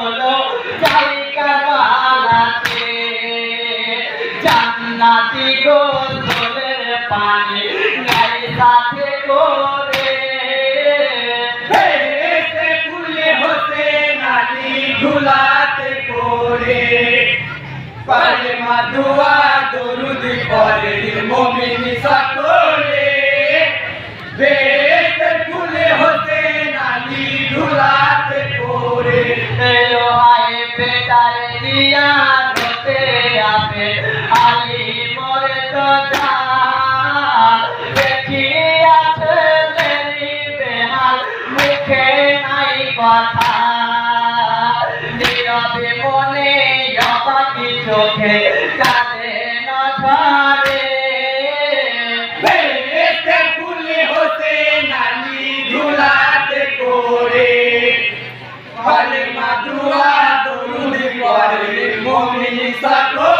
খোলো যাই কারবালাতে জান্নাতি গোসলের পানি নাই সাথে করে। বেহেশতে ফুলে হোসেন আলী ঝুলাতে পড়ে। কালিমা দুআ কথা। নীরবে মনে অবাকি চোখে কাঁদে বেহেশতে ফুলে হোসেন আলী ঝুলাতে পড়ে কালিমা দুআ দরুদ পড়ে মুমিন সকলে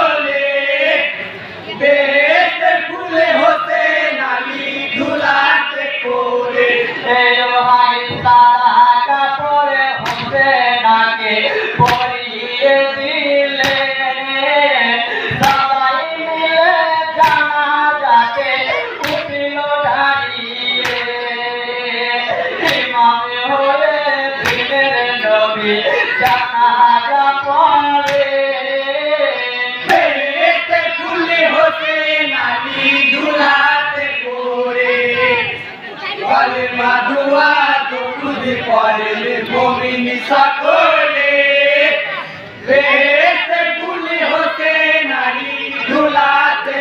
সাদা কাপড়ে হতে নাকে পরিয়ে দিলে সবাই মিলে জানা যাকে উঠিল দাঁড়িয়ে। ইমামে হয়ে জানা পড়ে মুমিন সকলে বেহেশতে ফুলে হোসেন আলী ঝুলাতে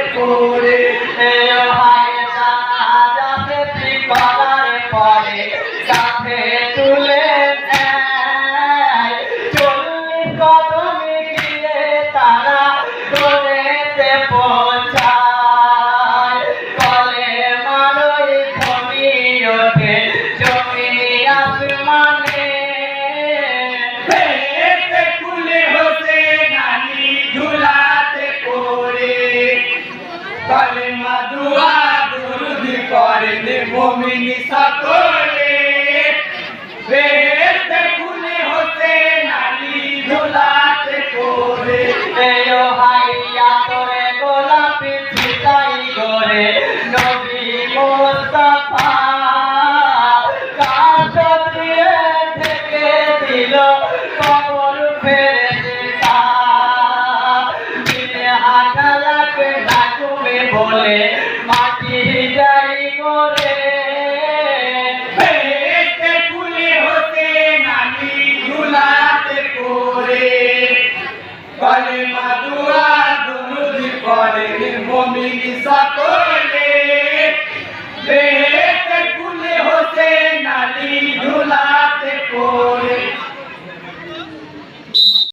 মুমিন সকলে। বেহেশতে ফুলে হোসেন আলী ঝুলাতে পড়ে। এলো হাইয়া তোরে গোলাপি ছিটাই করে নবী মোস্তফা কাঁচ দিয়ে ঢেকে দিল কবর ডাকুমে বলে করে